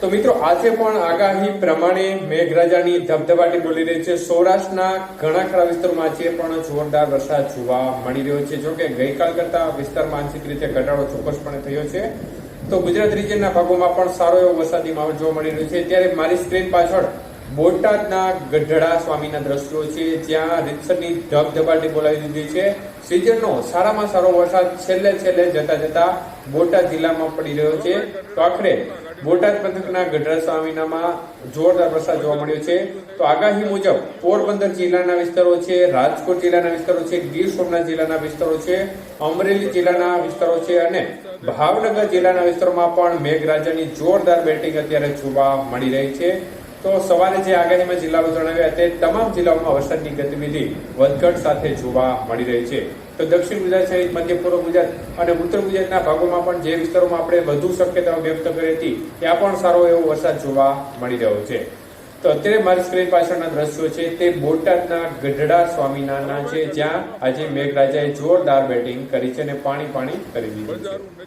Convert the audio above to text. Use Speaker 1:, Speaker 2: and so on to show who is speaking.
Speaker 1: તો મિત્રો, આજે પણ આગાહી પ્રમાણે મેઘરાજાની ધબધબાટી બોલી રહી છે. સૌરાષ્ટ્રના ઘણા ખરા વિસ્તારોમાં આજે પણ જોરદાર વરસાદ જોવા મળી રહ્યો છે. જોકે ગઈકાલ કરતા વિસ્તારમાં આંશિક રીતે ઘટાડો ચોક્કસપણે થયો છે. તો ગુજરાત રિજનના ભાગોમાં પણ સારો એવો વરસાદી માહોલ જોવા મળી રહ્યો છે. ત્યારે મારી સ્ક્રીન પાછળ બોટાદના ગઢડા સ્વામીના દ્રશ્યો છે. જ્યાં રીતસરની ધબધબાટી બોલાવી દીધી છે. સિઝનનો સારામાં સારો વરસાદ છેલ્લે છેલ્લે જતા જતા બોટાદ જિલ્લામાં પડી રહ્યો છે. તો આખરે બોટાદ પંથકના ગઢડા સ્વામીનામાં જોરદાર વરસાદ જોવા મળ્યો છે. તો આગાહી મુજબ પોરબંદર જિલ્લાના વિસ્તારો છે, રાજકોટ જિલ્લાના વિસ્તારો છે, ગીર સોમનાથ જિલ્લાના વિસ્તારો છે, અમરેલી જિલ્લાના વિસ્તારો છે અને ભાવનગર જિલ્લાના વિસ્તારોમાં પણ મેઘરાજાની જોરદાર બેટિંગ અત્યારે જોવા મળી રહી છે. તો સવારે જે આગાહીમાં જિલ્લાઓ જણાવ્યા તે તમામ જિલ્લાઓમાં વરસાદની ગતિવિધિ વધઘટ સાથે જોવા મળી રહી છે. તો દક્ષિણ ગુજરાત સહિત મધ્ય પૂર્વ ગુજરાત અને ઉત્તર ગુજરાતના ભાગોમાં પણ જે વિસ્તારોમાં આપણે વધુ શક્યતાઓ વ્યક્ત કરી હતી, ત્યાં પણ સારો એવો વરસાદ જોવા મળી રહ્યો છે. તો અત્યારે મારી સ્ક્રીન પાછળના દ્રશ્યો છે, તે બોટાદના ગઢડા સ્વામિનારાયણ છે, જ્યાં આજે મેઘરાજાએ જોરદાર બેટિંગ કરી છે અને પાણી પાણી કરી દીધું છે.